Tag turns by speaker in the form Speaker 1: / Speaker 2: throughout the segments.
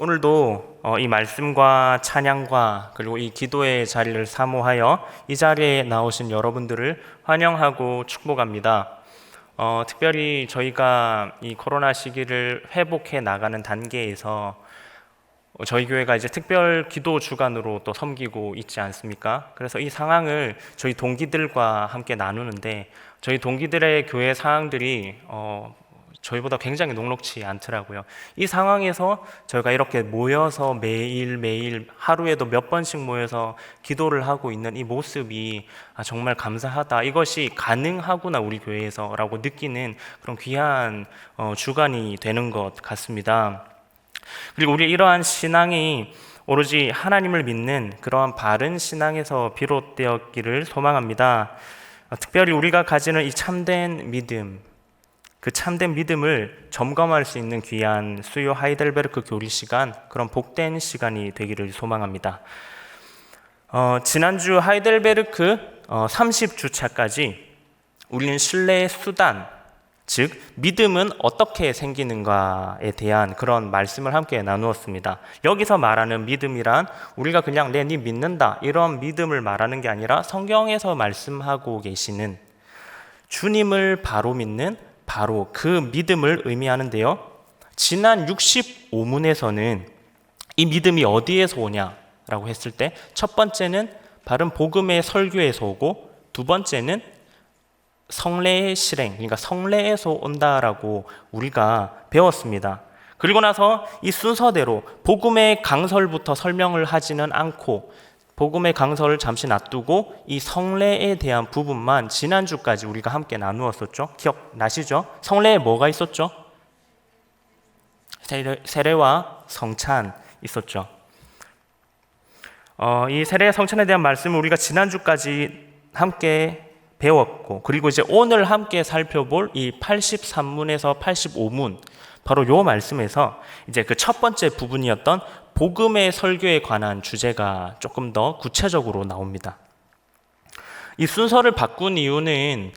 Speaker 1: 오늘도 어, 이 말씀과 찬양과 그리고 이 기도의 자리를 사모하여 이 자리에 나오신 여러분들을 환영하고 축복합니다. 어, 특별히 저희가 이 코로나 시기를 회복해 나가는 단계에서 어, 저희 교회가 이제 특별 기도 주간으로 또 섬기고 있지 않습니까? 그래서 이 상황을 저희 동기들과 함께 나누는데 저희 동기들의 교회 상황들이 어, 저희보다 굉장히 녹록치 않더라고요. 이 상황에서 저희가 이렇게 모여서 매일 매일 하루에도 몇 번씩 모여서 기도를 하고 있는 이 모습이 아, 정말 감사하다. 이것이 가능하구나 우리 교회에서 라고 느끼는 그런 귀한 어, 주간이 되는 것 같습니다. 그리고 우리 이러한 신앙이 오로지 하나님을 믿는 그러한 바른 신앙에서 비롯되었기를 소망합니다. 어, 특별히 우리가 가지는 이 참된 믿음, 그 참된 믿음을 점검할 수 있는 귀한 수요 하이델베르크 교리 시간, 그런 복된 시간이 되기를 소망합니다. 어, 지난주 하이델베르크 어, 30주차까지 우리는 신뢰의 수단, 즉 믿음은 어떻게 생기는가에 대한 그런 말씀을 함께 나누었습니다. 여기서 말하는 믿음이란 우리가 그냥 내니 믿는다 이런 믿음을 말하는 게 아니라 성경에서 말씀하고 계시는 주님을 바로 믿는 바로 그 믿음을 의미하는데요. 지난 65문에서는 이 믿음이 어디에서 오냐라고 했을 때 첫 번째는 바른 복음의 설교에서 오고 두 번째는 성례의 실행, 그러니까 성례에서 온다라고 우리가 배웠습니다. 그리고 나서 이 순서대로 복음의 강설부터 설명을 하지는 않고 복음의 강설을 잠시 놔두고 이 성례에 대한 부분만 지난주까지 우리가 함께 나누었었죠. 기억나시죠? 성례에 뭐가 있었죠? 세례, 세례와 성찬 있었죠. 어, 이 세례 성찬에 대한 말씀을 우리가 지난주까지 함께 배웠고 그리고 이제 오늘 함께 살펴볼 이 83문에서 85문 바로 요 말씀에서 이제 그 첫 번째 부분이었던 복음의 설교에 관한 주제가 조금 더 구체적으로 나옵니다. 이 순서를 바꾼 이유는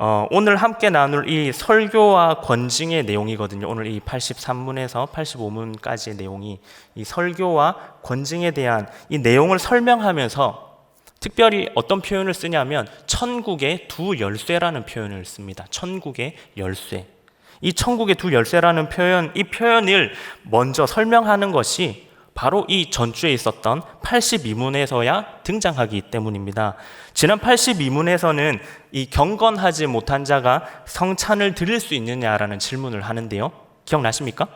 Speaker 1: 어, 오늘 함께 나눌 이 설교와 권징의 내용이거든요. 오늘 이 83문에서 85문까지의 내용이 이 설교와 권징에 대한 이 내용을 설명하면서 특별히 어떤 표현을 쓰냐면 천국의 두 열쇠라는 표현을 씁니다. 천국의 열쇠. 이 천국의 두 열쇠라는 표현, 이 표현을 먼저 설명하는 것이 바로 이 전주에 있었던 82문에서야 등장하기 때문입니다. 지난 82문에서는 이 경건하지 못한 자가 성찬을 드릴 수 있느냐라는 질문을 하는데요. 기억나십니까?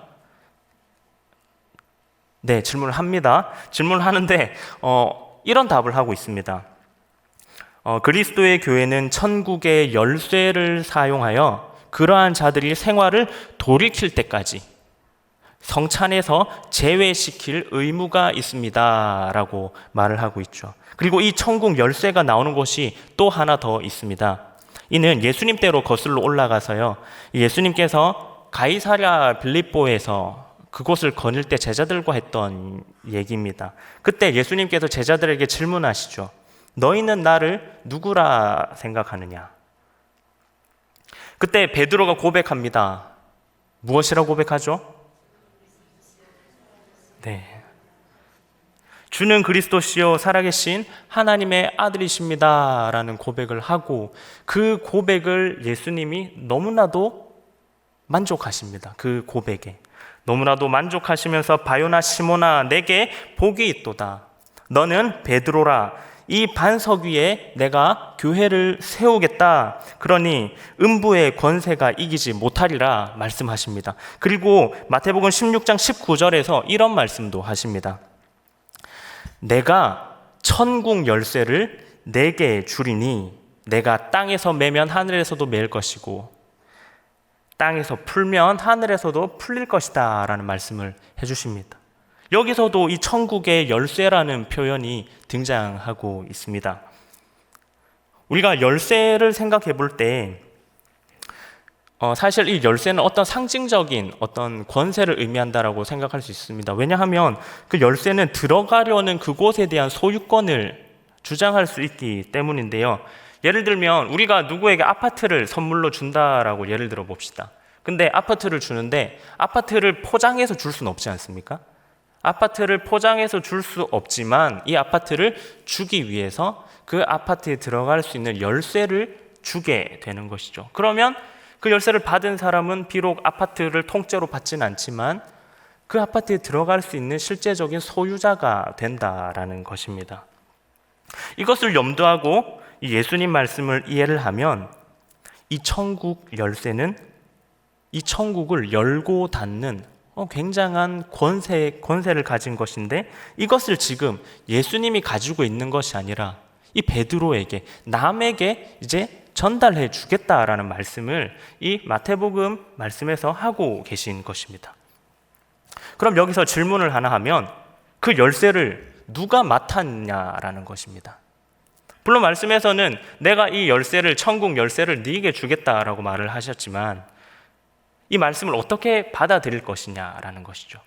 Speaker 1: 네, 질문을 합니다. 질문을 하는데, 어, 이런 답을 하고 있습니다. 어, 그리스도의 교회는 천국의 열쇠를 사용하여 그러한 자들이 생활을 돌이킬 때까지 성찬에서 제외시킬 의무가 있습니다. 라고 말을 하고 있죠. 그리고 이 천국 열쇠가 나오는 곳이 또 하나 더 있습니다. 이는 예수님 때로 거슬러 올라가서요. 예수님께서 가이사랴 빌립보에서 그곳을 거닐 때 제자들과 했던 얘기입니다. 그때 예수님께서 제자들에게 질문하시죠. 너희는 나를 누구라 생각하느냐? 그때 베드로가 고백합니다. 무엇이라고 고백하죠? 네. 주는 그리스도시요 살아계신 하나님의 아들이십니다라는 고백을 하고 그 고백을 예수님이 너무나도 만족하십니다. 그 고백에 너무나도 만족하시면서 바요나 시모나 내게 복이 있도다. 너는 베드로라 이 반석 위에 내가 교회를 세우겠다. 그러니 음부의 권세가 이기지 못하리라 말씀하십니다. 그리고 마태복음 16장 19절에서 이런 말씀도 하십니다. 내가 천국 열쇠를 내게 주리니 내가 땅에서 매면 하늘에서도 매일 것이고 땅에서 풀면 하늘에서도 풀릴 것이다 라는 말씀을 해주십니다. 여기서도 이 천국의 열쇠라는 표현이 등장하고 있습니다. 우리가 열쇠를 생각해 볼 때, 어, 사실 이 열쇠는 어떤 상징적인 어떤 권세를 의미한다라고 생각할 수 있습니다. 왜냐하면 그 열쇠는 들어가려는 그곳에 대한 소유권을 주장할 수 있기 때문인데요. 예를 들면 우리가 누구에게 아파트를 선물로 준다라고 예를 들어 봅시다. 근데 아파트를 주는데 아파트를 포장해서 줄 수는 없지 않습니까? 아파트를 포장해서 줄 수 없지만 이 아파트를 주기 위해서 그 아파트에 들어갈 수 있는 열쇠를 주게 되는 것이죠. 그러면 그 열쇠를 받은 사람은 비록 아파트를 통째로 받지는 않지만 그 아파트에 들어갈 수 있는 실제적인 소유자가 된다라는 것입니다. 이것을 염두하고 이 예수님 말씀을 이해를 하면 이 천국 열쇠는 이 천국을 열고 닫는 어, 굉장한 권세, 권세를 가진 것인데 이것을 지금 예수님이 가지고 있는 것이 아니라 이 베드로에게 남에게 이제 전달해 주겠다라는 말씀을 이 마태복음 말씀에서 하고 계신 것입니다. 그럼 여기서 질문을 하나 하면 그 열쇠를 누가 맡았냐라는 것입니다. 물론 말씀에서는 내가 이 열쇠를 천국 열쇠를 네게 주겠다라고 말을 하셨지만 이 말씀을 어떻게 받아들일 것이냐라는 것이죠.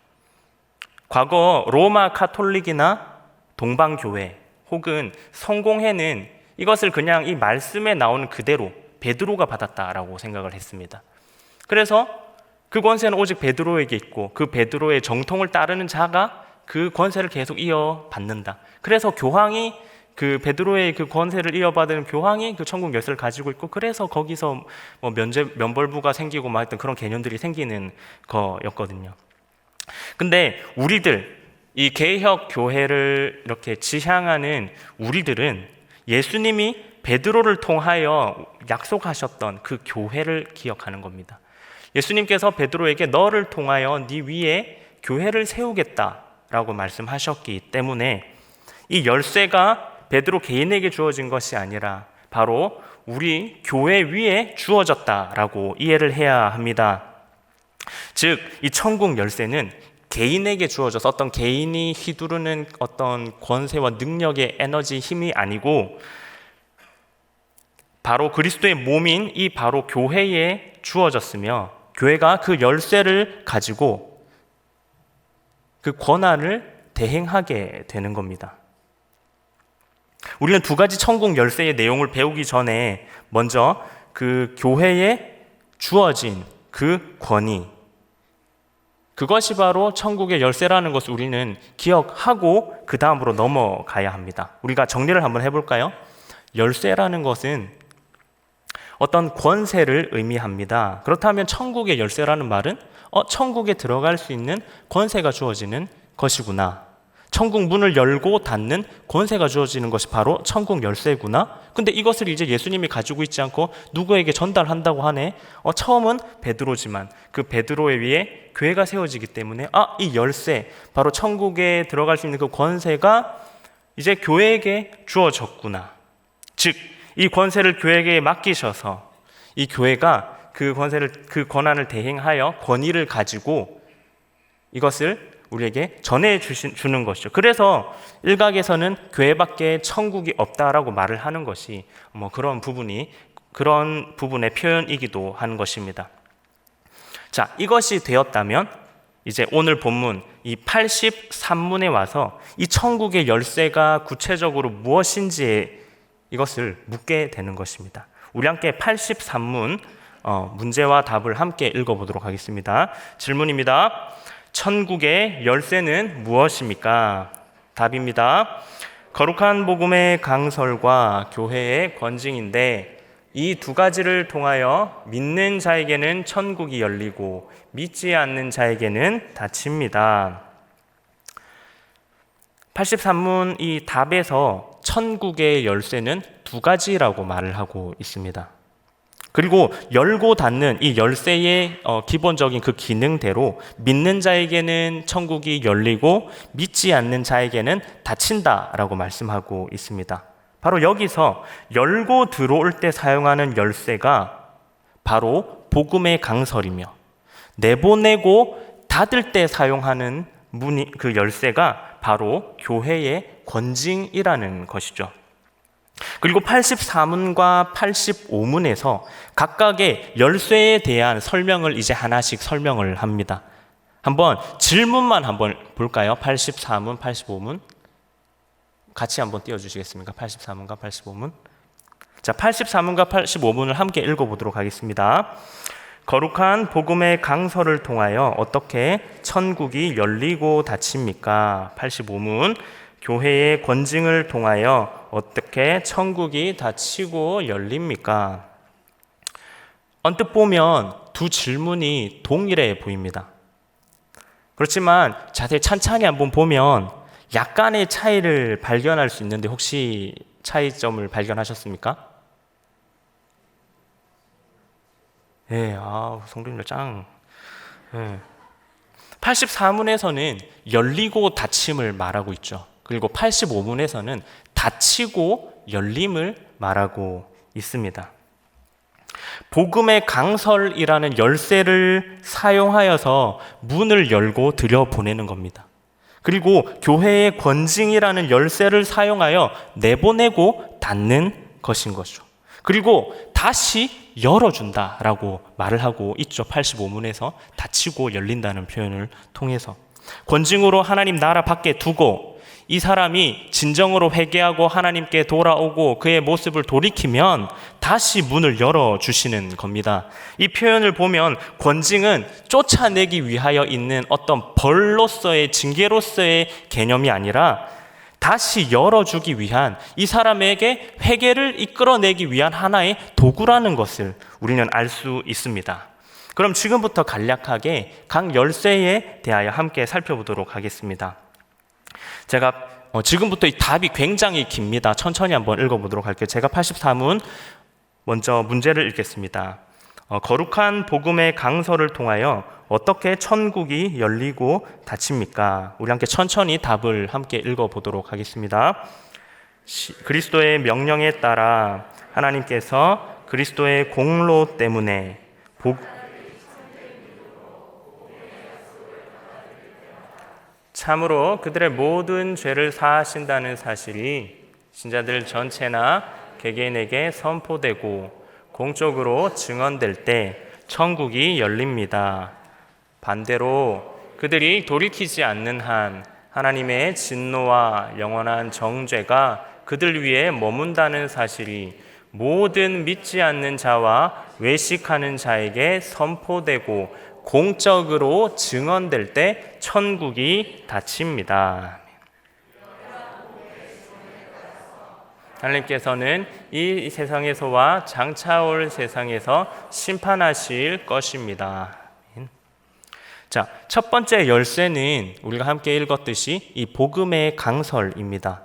Speaker 1: 과거 로마 카톨릭이나 동방교회 혹은 성공회는 이것을 그냥 이 말씀에 나오는 그대로 베드로가 받았다라고 생각을 했습니다. 그래서 그 권세는 오직 베드로에게 있고 그 베드로의 정통을 따르는 자가 그 권세를 계속 이어받는다. 그래서 교황이 그 베드로의 그 권세를 이어받은 교황이 그 천국 열쇠를 가지고 있고 그래서 거기서 뭐 면제 면벌부가 생기고 막 했던 그런 개념들이 생기는 거였거든요. 근데 우리들 이 개혁 교회를 이렇게 지향하는 우리들은 예수님이 베드로를 통하여 약속하셨던 그 교회를 기억하는 겁니다. 예수님께서 베드로에게 너를 통하여 네 위에 교회를 세우겠다라고 말씀하셨기 때문에 이 열쇠가 베드로 개인에게 주어진 것이 아니라 바로 우리 교회 위에 주어졌다라고 이해를 해야 합니다. 즉, 이 천국 열쇠는 개인에게 주어져서 어떤 개인이 휘두르는 어떤 권세와 능력의 에너지 힘이 아니고 바로 그리스도의 몸인 이 바로 교회에 주어졌으며 교회가 그 열쇠를 가지고 그 권한을 대행하게 되는 겁니다. 우리는 두 가지 천국 열쇠의 내용을 배우기 전에 먼저 그 교회에 주어진 그 권위, 그것이 바로 천국의 열쇠라는 것을 우리는 기억하고 그 다음으로 넘어가야 합니다. 우리가 정리를 한번 해볼까요? 열쇠라는 것은 어떤 권세를 의미합니다. 그렇다면 천국의 열쇠라는 말은 어, 천국에 들어갈 수 있는 권세가 주어지는 것이구나. 천국 문을 열고 닫는 권세가 주어지는 것이 바로 천국 열쇠구나. 근데 이것을 이제 예수님이 가지고 있지 않고 누구에게 전달한다고 하네. 어, 처음은 베드로지만 그 베드로에 위해 교회가 세워지기 때문에 아, 이 열쇠, 바로 천국에 들어갈 수 있는 그 권세가 이제 교회에게 주어졌구나. 즉, 이 권세를 교회에게 맡기셔서 이 교회가 그 권세를, 그 권한을 대행하여 권위를 가지고 이것을 우리에게 전해 주는 것이죠. 그래서 일각에서는 교회밖에 천국이 없다라고 말을 하는 것이 뭐 그런 부분이 그런 부분의 표현이기도 하는 것입니다. 자, 이것이 되었다면 이제 오늘 본문 이 83문에 와서 이 천국의 열쇠가 구체적으로 무엇인지 이것을 묻게 되는 것입니다. 우리 함께 83문 어, 문제와 답을 함께 읽어보도록 하겠습니다. 질문입니다. 천국의 열쇠는 무엇입니까? 답입니다. 거룩한 복음의 강설과 교회의 권징인데 이 두 가지를 통하여 믿는 자에게는 천국이 열리고 믿지 않는 자에게는 닫힙니다. 83문 이 답에서 천국의 열쇠는 두 가지라고 말을 하고 있습니다. 그리고 열고 닫는 이 열쇠의 어, 기본적인 그 기능대로 믿는 자에게는 천국이 열리고 믿지 않는 자에게는 닫힌다라고 말씀하고 있습니다. 바로 여기서 열고 들어올 때 사용하는 열쇠가 바로 복음의 강설이며 내보내고 닫을 때 사용하는 문이 그 열쇠가 바로 교회의 권징이라는 것이죠. 그리고 84문과 85문에서 각각의 열쇠에 대한 설명을 이제 하나씩 설명을 합니다. 한번 질문만 한번 볼까요? 84문, 85문. 같이 한번 띄워주시겠습니까? 84문과 85문. 자, 84문과 85문을 함께 읽어보도록 하겠습니다. 거룩한 복음의 강서를 통하여 어떻게 천국이 열리고 닫힙니까? 85문 교회의 권징을 통하여 어떻게 천국이 닫히고 열립니까? 언뜻 보면 두 질문이 동일해 보입니다. 그렇지만 자세히 찬찬히 한번 보면 약간의 차이를 발견할 수 있는데 혹시 차이점을 발견하셨습니까? 예, 아, 성도님들 짱. 예. 84문에서는 열리고 닫힘을 말하고 있죠. 그리고 85문에서는 닫히고 열림을 말하고 있습니다. 복음의 강설이라는 열쇠를 사용하여서 문을 열고 들여보내는 겁니다. 그리고 교회의 권징이라는 열쇠를 사용하여 내보내고 닫는 것인 거죠. 그리고 다시 열어준다라고 말을 하고 있죠. 85문에서 닫히고 열린다는 표현을 통해서. 권징으로 하나님 나라 밖에 두고 이 사람이 진정으로 회개하고 하나님께 돌아오고 그의 모습을 돌이키면 다시 문을 열어 주시는 겁니다. 이 표현을 보면 권징은 쫓아내기 위하여 있는 어떤 벌로서의 징계로서의 개념이 아니라 다시 열어주기 위한 이 사람에게 회개를 이끌어내기 위한 하나의 도구라는 것을 우리는 알 수 있습니다. 그럼 지금부터 간략하게 각 열쇠에 대하여 함께 살펴보도록 하겠습니다. 제가 어, 지금부터 이 답이 굉장히 깁니다. 천천히 한번 읽어보도록 할게요. 제가 83문 먼저 문제를 읽겠습니다. 어, 거룩한 복음의 강서를 통하여 어떻게 천국이 열리고 닫힙니까? 우리 함께 천천히 답을 함께 읽어보도록 하겠습니다. 시, 그리스도의 명령에 따라 하나님께서 그리스도의 공로 때문에 복, 참으로 그들의 모든 죄를 사하신다는 사실이 신자들 전체나 개개인에게 선포되고 공적으로 증언될 때 천국이 열립니다. 반대로 그들이 돌이키지 않는 한 하나님의 진노와 영원한 정죄가 그들 위에 머문다는 사실이 모든 믿지 않는 자와 외식하는 자에게 선포되고 공적으로 증언될 때 천국이 닫힙니다. 하나님께서는 이 세상에서와 장차올 세상에서 심판하실 것입니다. 자, 첫 번째 열쇠는 우리가 함께 읽었듯이 이 복음의 강설입니다.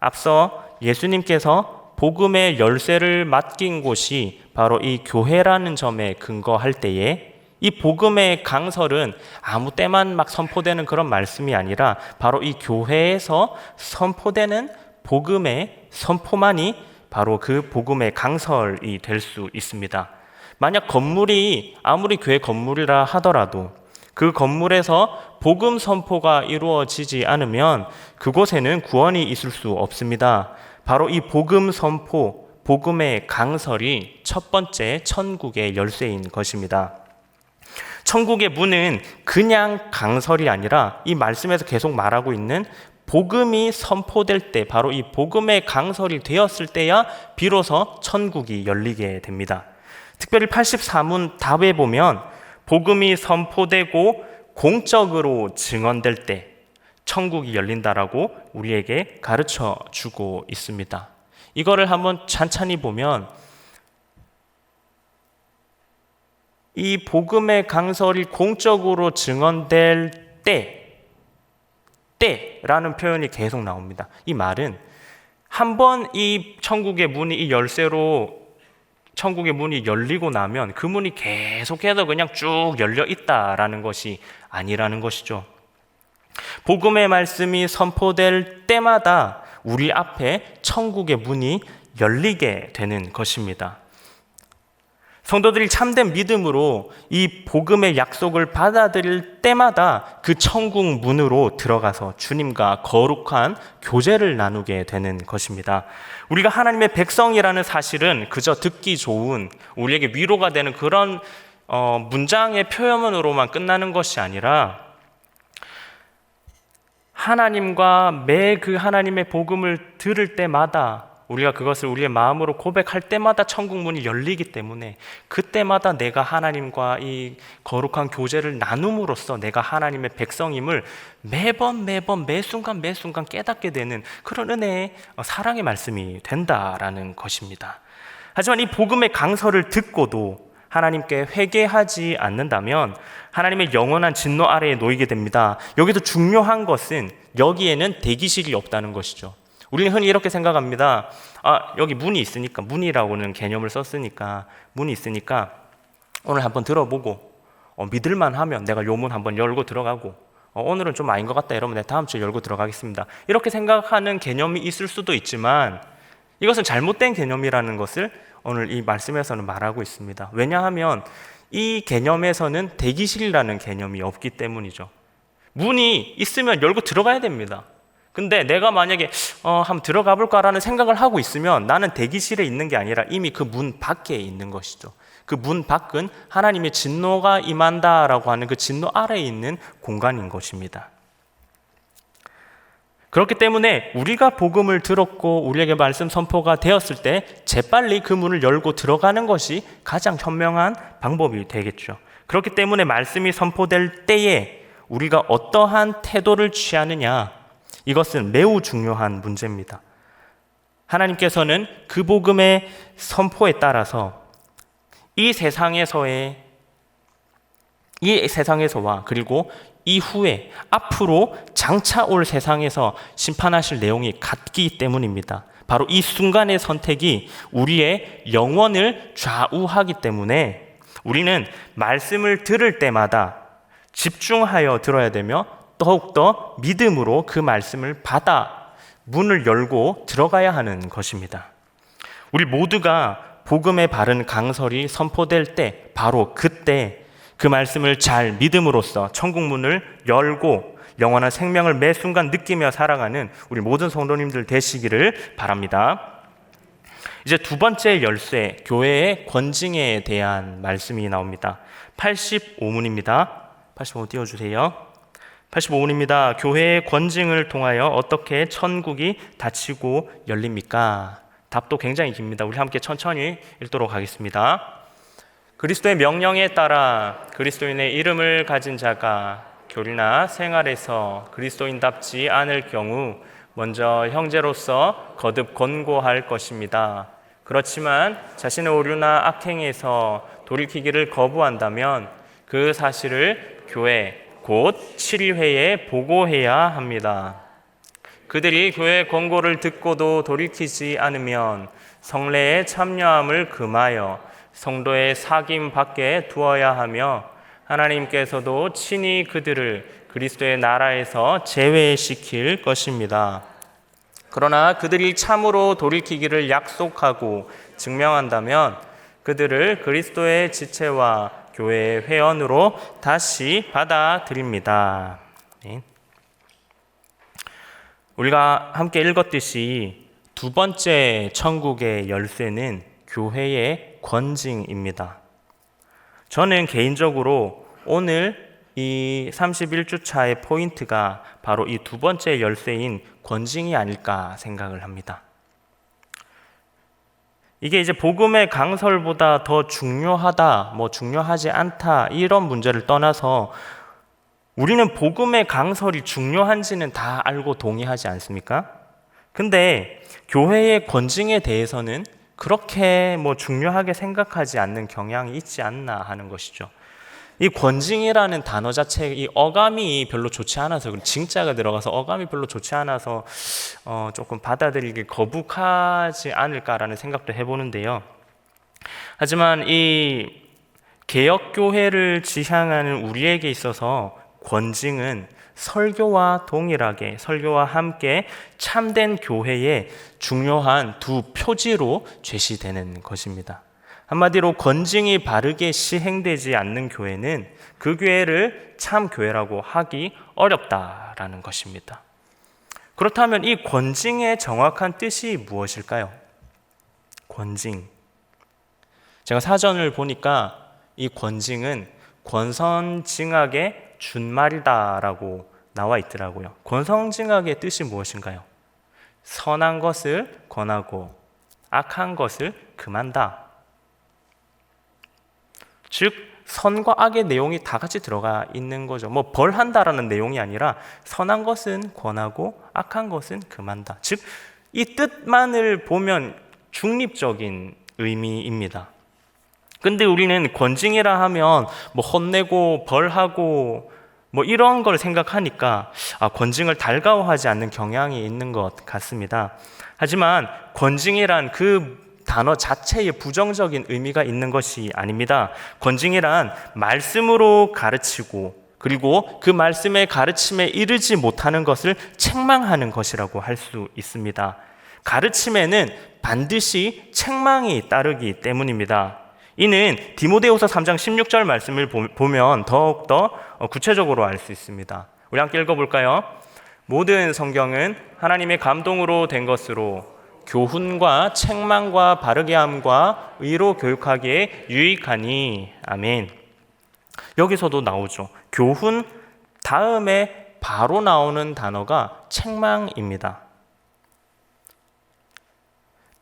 Speaker 1: 앞서 예수님께서 복음의 열쇠를 맡긴 곳이 바로 이 교회라는 점에 근거할 때에 이 복음의 강설은 아무 때만 막 선포되는 그런 말씀이 아니라 바로 이 교회에서 선포되는 복음의 선포만이 바로 그 복음의 강설이 될 수 있습니다. 만약 건물이 아무리 교회 건물이라 하더라도 그 건물에서 복음 선포가 이루어지지 않으면 그곳에는 구원이 있을 수 없습니다. 바로 이 복음 선포, 복음의 강설이 첫 번째 천국의 열쇠인 것입니다. 천국의 문은 그냥 강설이 아니라 이 말씀에서 계속 말하고 있는 복음이 선포될 때 바로 이 복음의 강설이 되었을 때야 비로소 천국이 열리게 됩니다. 특별히 84문 답에 보면 복음이 선포되고 공적으로 증언될 때 천국이 열린다라고 우리에게 가르쳐 주고 있습니다. 이거를 한번 찬찬히 보면 이 복음의 강설이 공적으로 증언될 때, 때라는 표현이 계속 나옵니다. 이 말은 한 번 이 천국의 문이 이 열쇠로 천국의 문이 열리고 나면 그 문이 계속해서 그냥 쭉 열려 있다라는 것이 아니라는 것이죠. 복음의 말씀이 선포될 때마다 우리 앞에 천국의 문이 열리게 되는 것입니다. 성도들이 참된 믿음으로 이 복음의 약속을 받아들일 때마다 그 천국 문으로 들어가서 주님과 거룩한 교제를 나누게 되는 것입니다. 우리가 하나님의 백성이라는 사실은 그저 듣기 좋은 우리에게 위로가 되는 그런 어, 문장의 표현으로만 끝나는 것이 아니라 하나님과 매 그 하나님의 복음을 들을 때마다 우리가 그것을 우리의 마음으로 고백할 때마다 천국 문이 열리기 때문에 그때마다 내가 하나님과 이 거룩한 교제를 나눔으로써 내가 하나님의 백성임을 매번 매번 매 순간 매 순간 깨닫게 되는 그런 은혜의 어, 사랑의 말씀이 된다라는 것입니다. 하지만 이 복음의 강서를 듣고도 하나님께 회개하지 않는다면 하나님의 영원한 진노 아래에 놓이게 됩니다. 여기서 중요한 것은 여기에는 대기실이 없다는 것이죠. 우리는 흔히 이렇게 생각합니다. 아, 여기 문이 있으니까, 문이라고는 개념을 썼으니까, 문이 있으니까, 오늘 한번 들어보고, 어, 믿을만 하면 내가 요 문 한번 열고 들어가고, 어, 오늘은 좀 아닌 것 같다 이러면 내가 다음 주에 열고 들어가겠습니다. 이렇게 생각하는 개념이 있을 수도 있지만, 이것은 잘못된 개념이라는 것을 오늘 이 말씀에서는 말하고 있습니다. 왜냐하면 이 개념에서는 대기실이라는 개념이 없기 때문이죠. 문이 있으면 열고 들어가야 됩니다. 근데 내가 만약에 어, 한번 들어가 볼까라는 생각을 하고 있으면 나는 대기실에 있는 게 아니라 이미 그 문 밖에 있는 것이죠. 그 문 밖은 하나님의 진노가 임한다라고 하는 그 진노 아래에 있는 공간인 것입니다. 그렇기 때문에 우리가 복음을 들었고 우리에게 말씀 선포가 되었을 때 재빨리 그 문을 열고 들어가는 것이 가장 현명한 방법이 되겠죠. 그렇기 때문에 말씀이 선포될 때에 우리가 어떠한 태도를 취하느냐 이것은 매우 중요한 문제입니다. 하나님께서는 그 복음의 선포에 따라서 이 세상에서의 이 세상에서와 그리고 이후에 앞으로 장차 올 세상에서 심판하실 내용이 같기 때문입니다. 바로 이 순간의 선택이 우리의 영원을 좌우하기 때문에 우리는 말씀을 들을 때마다 집중하여 들어야 되며 더욱더 믿음으로 그 말씀을 받아 문을 열고 들어가야 하는 것입니다. 우리 모두가 복음의 바른 강설이 선포될 때 바로 그때 그 말씀을 잘 믿음으로써 천국 문을 열고 영원한 생명을 매 순간 느끼며 살아가는 우리 모든 성도님들 되시기를 바랍니다. 이제 두 번째 열쇠, 교회의 권징에 대한 말씀이 나옵니다. 85문입니다. 85문 띄워주세요. 85문입니다. 교회의 권징을 통하여 어떻게 천국이 닫히고 열립니까? 답도 굉장히 깁니다. 우리 함께 천천히 읽도록 하겠습니다. 그리스도의 명령에 따라 그리스도인의 이름을 가진 자가 교리나 생활에서 그리스도인답지 않을 경우 먼저 형제로서 거듭 권고할 것입니다. 그렇지만 자신의 오류나 악행에서 돌이키기를 거부한다면 그 사실을 교회 곧 7회에 보고해야 합니다. 그들이 교회 권고를 듣고도 돌이키지 않으면 성례에 참여함을 금하여 성도의 사귐 밖에 두어야 하며 하나님께서도 친히 그들을 그리스도의 나라에서 제외시킬 것입니다. 그러나 그들이 참으로 돌이키기를 약속하고 증명한다면 그들을 그리스도의 지체와 교회의 회원으로 다시 받아들입니다. 네. 우리가 함께 읽었듯이 두 번째 천국의 열쇠는 교회의 권징입니다. 저는 개인적으로 오늘 이 31주 차의 포인트가 바로 이 두 번째 열쇠인 권징이 아닐까 생각을 합니다. 이게 이제 복음의 강설보다 더 중요하다, 뭐 중요하지 않다, 이런 문제를 떠나서 우리는 복음의 강설이 중요한지는 다 알고 동의하지 않습니까? 근데 교회의 권징에 대해서는 그렇게 뭐 중요하게 생각하지 않는 경향이 있지 않나 하는 것이죠. 이 권징이라는 단어 자체 이 어감이 별로 좋지 않아서 징자가 들어가서 어감이 별로 좋지 않아서 어 조금 받아들이기 거북하지 않을까라는 생각도 해보는데요. 하지만 이 개혁 교회를 지향하는 우리에게 있어서 권징은 설교와 동일하게 설교와 함께 참된 교회의 중요한 두 표지로 제시되는 것입니다. 한마디로 권징이 바르게 시행되지 않는 교회는 그 교회를 참 교회라고 하기 어렵다라는 것입니다. 그렇다면 이 권징의 정확한 뜻이 무엇일까요? 권징. 제가 사전을 보니까 이 권징은 권선징악의 준말이다라고 나와 있더라고요. 권성징악의 뜻이 무엇인가요? 선한 것을 권하고 악한 것을 금한다. 즉 선과 악의 내용이 다 같이 들어가 있는 거죠. 뭐 벌한다라는 내용이 아니라 선한 것은 권하고 악한 것은 금한다. 즉 이 뜻만을 보면 중립적인 의미입니다. 근데 우리는 권징이라 하면 뭐 혼내고 벌하고 뭐 이런 걸 생각하니까 아, 권징을 달가워하지 않는 경향이 있는 것 같습니다. 하지만 권징이란 그 단어 자체에 부정적인 의미가 있는 것이 아닙니다. 권징이란 말씀으로 가르치고 그리고 그 말씀의 가르침에 이르지 못하는 것을 책망하는 것이라고 할 수 있습니다. 가르침에는 반드시 책망이 따르기 때문입니다. 이는 디모데후서 3장 16절 말씀을 보면 더욱더 구체적으로 알 수 있습니다. 우리 함께 읽어볼까요? 모든 성경은 하나님의 감동으로 된 것으로 교훈과 책망과 바르게 함과 의로 교육하기에 유익하니 아멘. 여기서도 나오죠. 교훈 다음에 바로 나오는 단어가 책망입니다.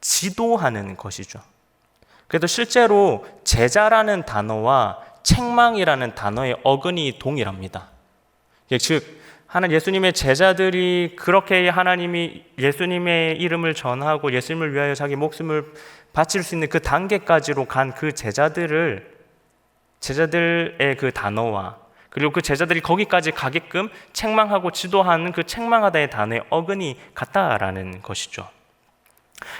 Speaker 1: 지도하는 것이죠. 그래도 실제로 제자라는 단어와 책망이라는 단어의 어근이 동일합니다. 즉 하나 예수님의 제자들이 그렇게 하나님이 예수님의 이름을 전하고 예수님을 위하여 자기 목숨을 바칠 수 있는 그 단계까지로 간 그 제자들을 제자들의 그 단어와 그리고 그 제자들이 거기까지 가게끔 책망하고 지도하는 그 책망하다의 단어의 어근이 같다라는 것이죠.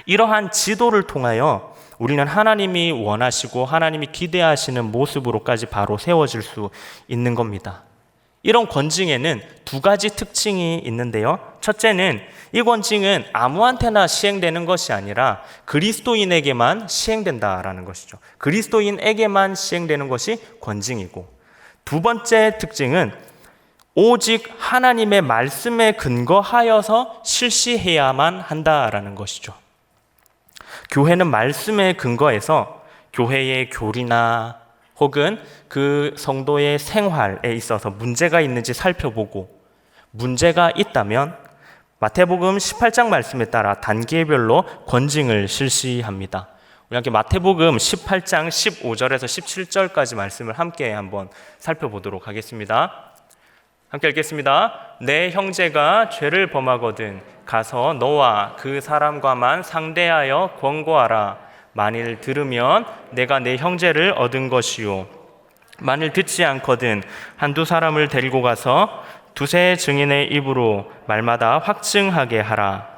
Speaker 1: 이러한 지도를 통하여 우리는 하나님이 원하시고 하나님이 기대하시는 모습으로까지 바로 세워질 수 있는 겁니다. 이런 권징에는 두 가지 특징이 있는데요. 첫째는 이 권징은 아무한테나 시행되는 것이 아니라 그리스도인에게만 시행된다라는 것이죠. 그리스도인에게만 시행되는 것이 권징이고 두 번째 특징은 오직 하나님의 말씀에 근거하여서 실시해야만 한다라는 것이죠. 교회는 말씀에 근거해서 교회의 교리나 혹은 그 성도의 생활에 있어서 문제가 있는지 살펴보고 문제가 있다면 마태복음 18장 말씀에 따라 단계별로 권징을 실시합니다. 우리 함께 마태복음 18장 15절에서 17절까지 말씀을 함께 한번 살펴보도록 하겠습니다. 함께 읽겠습니다. 내 형제가 죄를 범하거든 가서 너와 그 사람과만 상대하여 권고하라. 만일 들으면 내가 내 형제를 얻은 것이요. 만일 듣지 않거든 한두 사람을 데리고 가서 두세 증인의 입으로 말마다 확증하게 하라.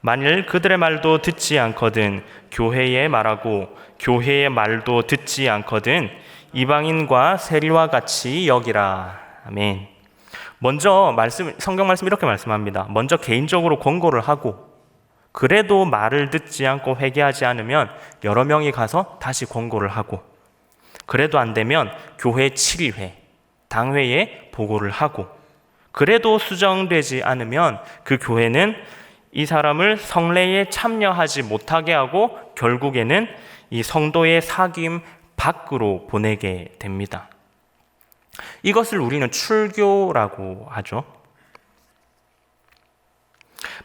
Speaker 1: 만일 그들의 말도 듣지 않거든 교회에 말하고 교회의 말도 듣지 않거든 이방인과 세리와 같이 여기라. 아멘. 먼저 말씀 성경 말씀 이렇게 말씀합니다. 먼저 개인적으로 권고를 하고 그래도 말을 듣지 않고 회개하지 않으면 여러 명이 가서 다시 권고를 하고 그래도 안 되면 교회 7회 당회에 보고를 하고 그래도 수정되지 않으면 그 교회는 이 사람을 성례에 참여하지 못하게 하고 결국에는 이 성도의 사귐 밖으로 보내게 됩니다. 이것을 우리는 출교라고 하죠.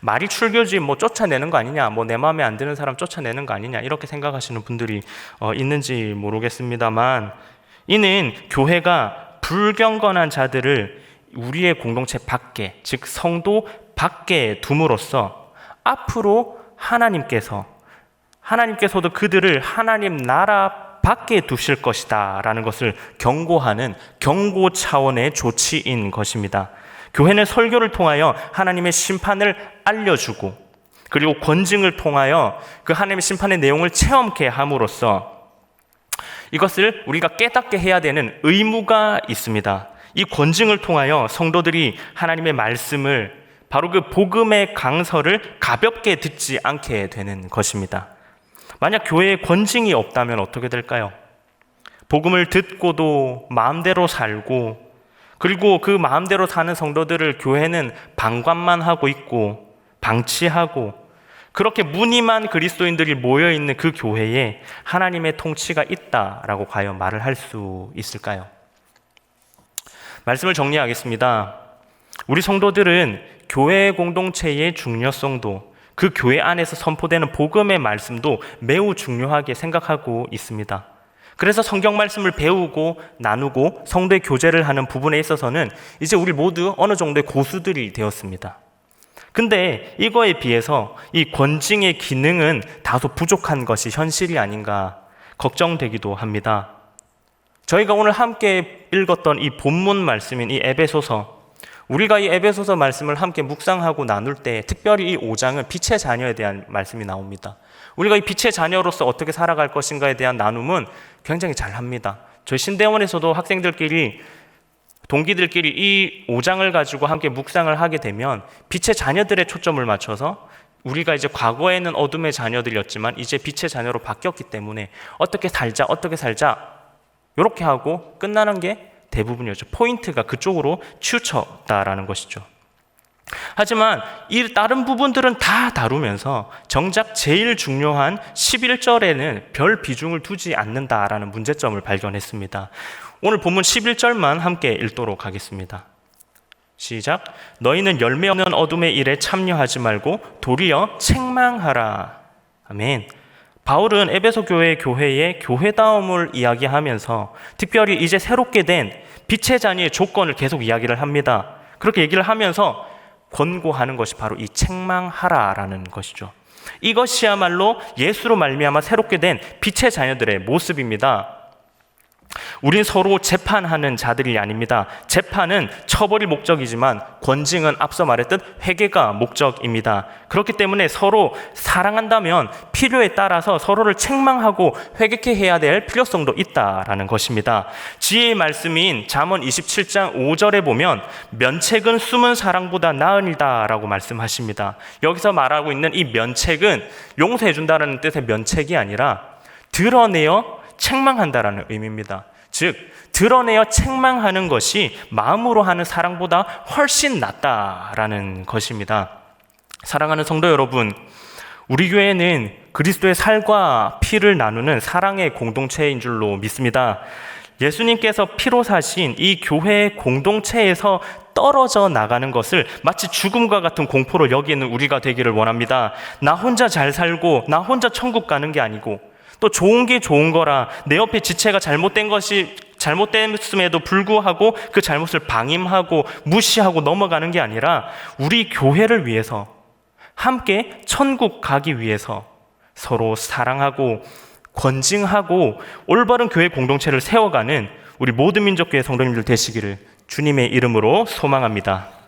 Speaker 1: 말이 출교지 뭐 쫓아내는 거 아니냐, 뭐 내 마음에 안 드는 사람 쫓아내는 거 아니냐 이렇게 생각하시는 분들이 어, 있는지 모르겠습니다만 이는 교회가 불경건한 자들을 우리의 공동체 밖에, 즉 성도 밖에 둠으로써 앞으로 하나님께서 하나님께서도 그들을 하나님 나라 밖에 두실 것이다. 라는 것을 경고하는 경고 차원의 조치인 것입니다. 교회는 설교를 통하여 하나님의 심판을 알려주고 그리고 권징을 통하여 그 하나님의 심판의 내용을 체험케 함으로써 이것을 우리가 깨닫게 해야 되는 의무가 있습니다. 이 권징을 통하여 성도들이 하나님의 말씀을 바로 그 복음의 강서를 가볍게 듣지 않게 되는 것입니다. 만약 교회에 권징이 없다면 어떻게 될까요? 복음을 듣고도 마음대로 살고 그리고 그 마음대로 사는 성도들을 교회는 방관만 하고 있고 방치하고 그렇게 무늬만 그리스도인들이 모여 있는 그 교회에 하나님의 통치가 있다라고 과연 말을 할 수 있을까요? 말씀을 정리하겠습니다. 우리 성도들은 교회 공동체의 중요성도 그 교회 안에서 선포되는 복음의 말씀도 매우 중요하게 생각하고 있습니다. 그래서 성경 말씀을 배우고 나누고 성도의 교제를 하는 부분에 있어서는 이제 우리 모두 어느 정도의 고수들이 되었습니다. 근데 이거에 비해서 이 권징의 기능은 다소 부족한 것이 현실이 아닌가 걱정되기도 합니다. 저희가 오늘 함께 읽었던 이 본문 말씀인 이 에베소서 우리가 이 에베소서 말씀을 함께 묵상하고 나눌 때 특별히 이 5장은 빛의 자녀에 대한 말씀이 나옵니다. 우리가 이 빛의 자녀로서 어떻게 살아갈 것인가에 대한 나눔은 굉장히 잘 합니다. 저희 신대원에서도 학생들끼리 동기들끼리 이 5장을 가지고 함께 묵상을 하게 되면 빛의 자녀들의 초점을 맞춰서 우리가 이제 과거에는 어둠의 자녀들이었지만 이제 빛의 자녀로 바뀌었기 때문에 어떻게 살자, 어떻게 살자 이렇게 하고 끝나는 게 대부분이었죠. 포인트가 그쪽으로 치우쳤다라는 것이죠. 하지만 이 다른 부분들은 다 다루면서 정작 제일 중요한 11절에는 별 비중을 두지 않는다라는 문제점을 발견했습니다. 오늘 본문 11절만 함께 읽도록 하겠습니다. 시작. 너희는 열매 없는 어둠의 일에 참여하지 말고 도리어 책망하라. 아멘. 바울은 에베소 교회 교회의 교회다움을 이야기하면서 특별히 이제 새롭게 된 빛의 자녀의 조건을 계속 이야기를 합니다. 그렇게 얘기를 하면서 권고하는 것이 바로 이 책망하라라는 것이죠. 이것이야말로 예수로 말미암아 새롭게 된 빛의 자녀들의 모습입니다. 우린 서로 재판하는 자들이 아닙니다. 재판은 처벌이 목적이지만 권징은 앞서 말했듯 회개가 목적입니다. 그렇기 때문에 서로 사랑한다면 필요에 따라서 서로를 책망하고 회개케 해야 될 필요성도 있다라는 것입니다. 지혜의 말씀인 잠언 27장 5절에 보면 면책은 숨은 사랑보다 나으니다라고 말씀하십니다. 여기서 말하고 있는 이 면책은 용서해 준다는 뜻의 면책이 아니라 드러내어 책망한다라는 의미입니다. 즉 드러내어 책망하는 것이 마음으로 하는 사랑보다 훨씬 낫다라는 것입니다. 사랑하는 성도 여러분, 우리 교회는 그리스도의 살과 피를 나누는 사랑의 공동체인 줄로 믿습니다. 예수님께서 피로 사신 이 교회의 공동체에서 떨어져 나가는 것을 마치 죽음과 같은 공포로 여기는 우리가 되기를 원합니다. 나 혼자 잘 살고 나 혼자 천국 가는 게 아니고 또 좋은 게 좋은 거라 내 옆에 지체가 잘못된 것이 잘못됨에도 불구하고 그 잘못을 방임하고 무시하고 넘어가는 게 아니라 우리 교회를 위해서 함께 천국 가기 위해서 서로 사랑하고 권징하고 올바른 교회 공동체를 세워가는 우리 모든 민족교회 성도님들 되시기를 주님의 이름으로 소망합니다.